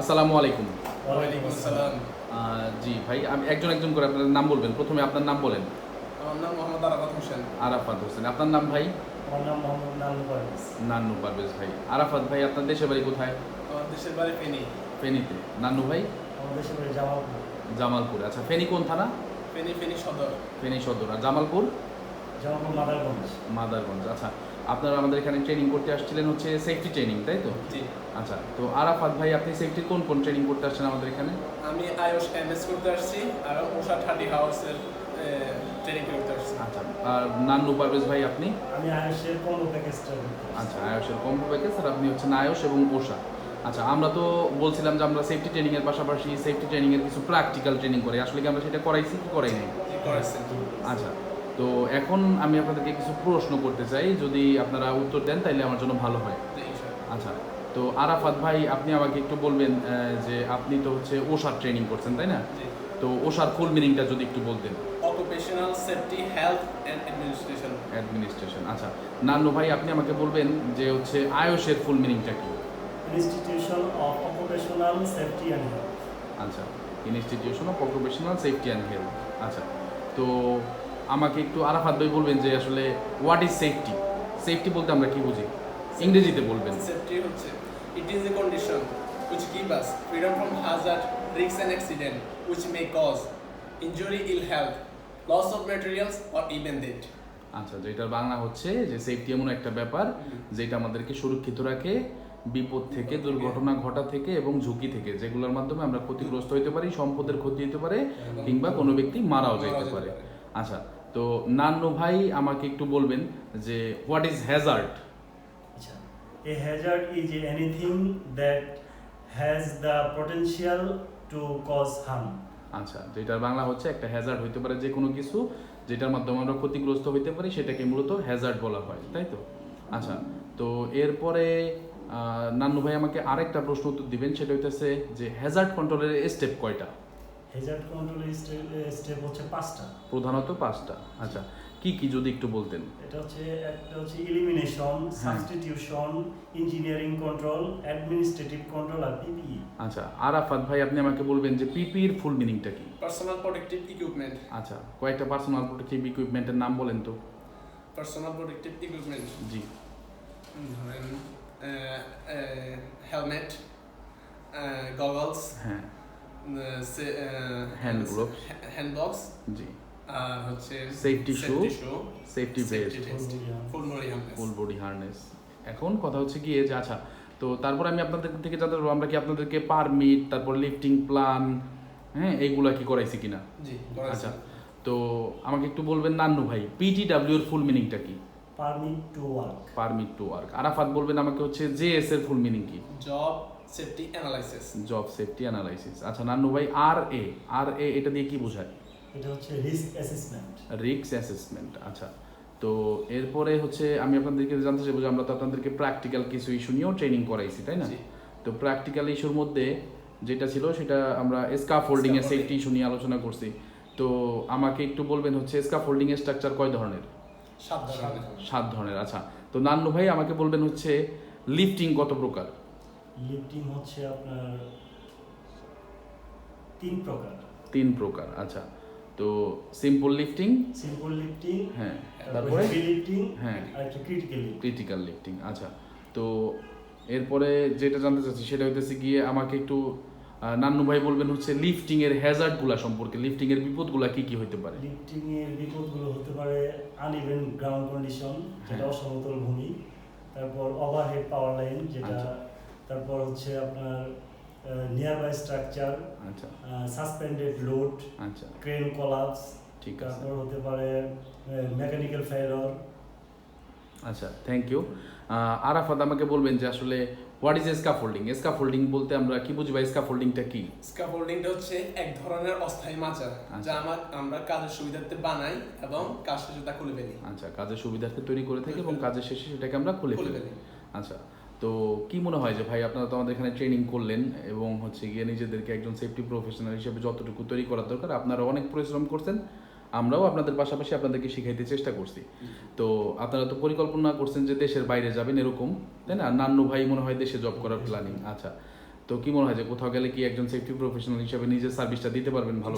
আসসালামু আলাইকুম। ওয়ালাইকুম আসসালাম। জি ভাই আমি একজন একজন করে আপনার নাম বলবেন। প্রথমে আপনার নাম বলেন। আমার নাম মোহাম্মদ আরাফাত হোসেন। আরাফাত হোসেন। আপনার নাম ভাই? আমার নাম মোহাম্মদ নানু পারভেজ। নান্নু পারভেজ ভাই। আরাফাত ভাই আপনার দেশের বাড়ি কোথায়? আমার দেশের বাড়ি ফেনী। ফেনীতে। নান্নু ভাই? আমার দেশের বাড়ি জামালপুর। জামালপুর। আচ্ছা ফেনী কোন থানা? ফেনী ফেনী সদর। ফেনী সদর। আর জামালপুর? জামালপুর মাদারগঞ্জ। মাদারগঞ্জ। আচ্ছা আপনারা আমাদের এখানে ট্রেনিং করতে আসছিলেন হচ্ছে সেফটি ট্রেনিং তাই তো? জি। আচ্ছা তো আরাফাত ভাই আপনি সেফটির কোন কোন ট্রেনিং করতে আসছেন আমাদের এখানে? আমি আয়ুষ এমএস করতে আসছি আর ওষা থার্টি হাউসের ট্রেনিং করতে আসছি। আচ্ছা আর নান্নু পারভেজ ভাই আপনি? আমি আয়ুষের কম্বো প্যাকেজটা আচ্ছা আয়ুষের কম্বো প্যাকেজ আর আপনি হচ্ছেন আয়ুষ এবং ওষা আচ্ছা আমরা তো বলছিলাম যে আমরা সেফটি ট্রেনিং এর পাশাপাশি সেফটি ট্রেনিং এর কিছু প্র্যাকটিক্যাল ট্রেনিং করি আসলে কি আমরা সেটা করাইছি কি করাই নাই? আচ্ছা তো এখন আমি আপনাদেরকে কিছু প্রশ্ন করতে চাই। যদি আপনারা উত্তর দেন তাহলে আমার জন্য ভালো হয়। আচ্ছা তো আরাফাত ভাই আপনি আমাকে একটু বলবেন যে আপনি তো হচ্ছে ওষার ট্রেনিং করছেন তাই না? তো ওষার ফুল মিনিংটা যদি একটু বলতেন। Occupational safety health and administration administration আচ্ছা। নান্নু ভাই আপনি আমাকে বলবেন যে হচ্ছে আয়ুষের ফুল মিনিংটা কি? Institution of occupational safety and health আচ্ছা institution of occupational safety and health আচ্ছা। তো আমাকে একটু আরাফাত ভাই বলবেন যে আসলে হোয়াট ইজ সেফটি সেফটি বলতে আমরা কি বুঝি? ইংরেজিতে বলবেন। সেফটি হচ্ছে it is a condition which give us freedom from hazard, risks and accident which may cause injury, ill health, loss of materials or even death. আচ্ছা যেটার বাংলা হচ্ছে যে সেফটি এমন একটা ব্যাপার যেটা আমাদেরকে সুরক্ষিত রাখে বিপদ থেকে দুর্ঘটনা ঘটা থেকে এবং ঝুঁকি থেকে যেগুলোর মাধ্যমে আমরা ক্ষতিগ্রস্ত হতে পারি সম্পদের ক্ষতি হতে পারে কিংবা কোনো ব্যক্তি মারাও যেতে পারে। আচ্ছা তো নান্নু ভাই আমাকে একটু বলবেন যে হোয়াট ইজ হ্যাজার্ড আচ্ছা a hazard is anything that has the potential to cause harm আচ্ছা যেটার বাংলা হচ্ছে একটা হ্যাজার্ড হইতে পারে যে কোনো কিছু যেটার মাধ্যমে আমরা ক্ষতিগ্রস্ত হইতে পারি সেটাকে মূলত হ্যাজার্ড বলা হয় তাই তো? আচ্ছা তো এরপরে নান্নু ভাই আমাকে আরেকটা প্রশ্ন উত্তর দিবেন সেটা হইতেছে যে হ্যাজার্ড কন্ট্রোলের স্টেপ কয়টা? হ্যাজার্ড কন্ট্রোলের স্টেপ হচ্ছে পাঁচটা। প্রধানত পাঁচটা। আচ্ছা কি কি যদি একটু বলতেন? এটা হচ্ছে একটা হচ্ছে elimination substitution engineering control administrative control আর পিপিই আচ্ছা আরাফাত ভাই আপনি আমাকে বলবেন যে পিপির ফুল মিনিংটা কি? পার্সোনাল protective ইকুইপমেন্ট আচ্ছা কয়েকটা পার্সোনাল প্রোটেক্টিভ ইকুইপমেন্টের নাম বলেন তো। পার্সোনাল protective ইকুইপমেন্ট জি। ধরেন হেলমেট গগলস হ্যাঁ। Hand gloves. হ্যান্ড বক্স জি। আর হচ্ছে shoe, shoe safety vest full body full body harness এখন কথা হচ্ছে গিয়ে যে আচ্ছা তো তারপর আমি আপনাদের থেকে জানতে পারব আমরা কি আপনাদেরকে পারমিট তারপর লিফটিং প্ল্যান হ্যাঁ এইগুলা কি করাইছি কিনা? জি আচ্ছা তো আমাকে একটু বলবেন নান্নু ভাই পিটিডাব্লিউ এর ফুল মিনিংটা কি? Permit to work permit to work Arafat বলবেন আমাকে হচ্ছে জেএস এর ফুল মিনিং কি? Job safety analysis job safety analysis আচ্ছা নান্নু ভাই আর এ আর এ এটা দিয়ে কি বোঝায়? এটা হচ্ছে রিস্ক অ্যাসেসমেন্ট রিক্স অ্যাসেসমেন্ট আচ্ছা। তো এরপরে হচ্ছে আমি আপনাদেরকে জানতে চাইব যে আমরা তো আপনাদেরকে প্র্যাকটিক্যাল কিছু ইস্যু নিয়েও ট্রেনিং করাইছি তাই না? জি। তো প্র্যাকটিক্যাল ইস্যুর মধ্যে যেটা ছিল সেটা আমরা স্কাফ হোল্ডিং এর সেফটি ইস্যু নিয়ে আলোচনা করছি। তো আমাকে একটু বলবেন হচ্ছে স্কাফ হোল্ডিং এর স্ট্রাকচার কয় ধরনের? সাত ধরনের। সাত ধরনের আচ্ছা। তো নান্নু ভাই আমাকে বলবেন হচ্ছে লিফটিং কত প্রকার? লিফটিং হচ্ছে আপনার তিন প্রকার। তিন প্রকার আচ্ছা। তো সিম্পল লিফটিং সিম্পল লিফটিং হ্যাঁ তারপরে লিফটিং হ্যাঁ। আর ক্রিটিক্যাল ক্রিটিক্যাল লিফটিং আচ্ছা। তো এরপরে যেটা জানতে চাচ্ছি সেটা হইতেছে গিয়ে আমাকে একটু নান্নু ভাই বলবেন হচ্ছে লিফটিং এর হ্যাজার্ডগুলা সম্পর্কে লিফটিং এর বিপদগুলা কি কি হইতে পারে? লিফটিং এর বিপদগুলো হতে পারে আনইভেন গ্রাউন্ড কন্ডিশন যেটা হ্যাঁ। অসমতল ভূমি তারপর ওভারহেড পাওয়ার লাইন যেটা আচ্ছা। তারপর হচ্ছে আপনার নিয়ার বাই স্ট্রাকচার আচ্ছা। সাসপেন্ডেড লোড আচ্ছা। ক্রেন কলাপস ঠিক আছে। তারপর হতে পারে মেকানিক্যাল ফেলার আচ্ছা থ্যাংক ইউ আরাফাত আমাকে বলবেন যে আসলে হোয়াট ইজ স্কাফোল্ডিং স্কাফোল্ডিং বলতে আমরা কি বুঝি বা স্কাফোল্ডিংটা কি? স্ক্যাফোল্ডিংটা হচ্ছে এক ধরনের অস্থায়ী মাচা আচ্ছা। যা আমার আমরা কাজের সুবিধার্থে বানাই এবং কাজ শেষে তা খুলে ফেলি। আচ্ছা কাজের সুবিধার্থে তৈরি করে থাকি এবং কাজের শেষে সেটাকে আমরা খুলে ফেলি। আচ্ছা তো কি মনে হয় যে ভাই আপনারা তো আমাদের এখানে ট্রেনিং করলেন এবং হচ্ছে গিয়ে নিজেদেরকে একজন সেফটি প্রফেশনাল হিসেবে যতটুকু তৈরি করার দরকার আপনারা অনেক পরিশ্রম করছেন আমরাও আপনাদের পাশাপাশি আপনাদেরকে শিখাইতে চেষ্টা করছি। তো আপনারা তো পরিকল্পনা করছেন যে দেশের বাইরে যাবেন এরকম তাই না? নান্নু ভাই মনে হয় দেশে জব করার প্ল্যানিং আচ্ছা। তো কি মনে হয় যে কোথাও গেলে কি একজন সেফটি প্রফেশনাল হিসেবে নিজের সার্ভিসটা দিতে পারবেন ভালো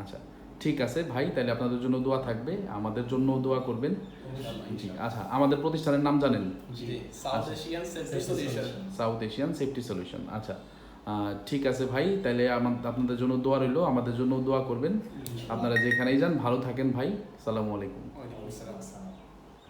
আচ্ছা। ঠিক আছে ভাই তাহলে আপনাদের জন্য দোয়া থাকবে আমাদের জন্য দোয়া করবেন। জি আচ্ছা আমাদের প্রতিষ্ঠানের নাম জানেন? South Asian safety solution South Asian safety solution আচ্ছা। ঠিক আছে ভাই তাহলে আপনাদের জন্য দোয়া রইল আমাদের জন্য দোয়া করবেন। আপনারা যেখানেই যান ভালো থাকেন ভাই সালামু আলাইকুম। আসসালাম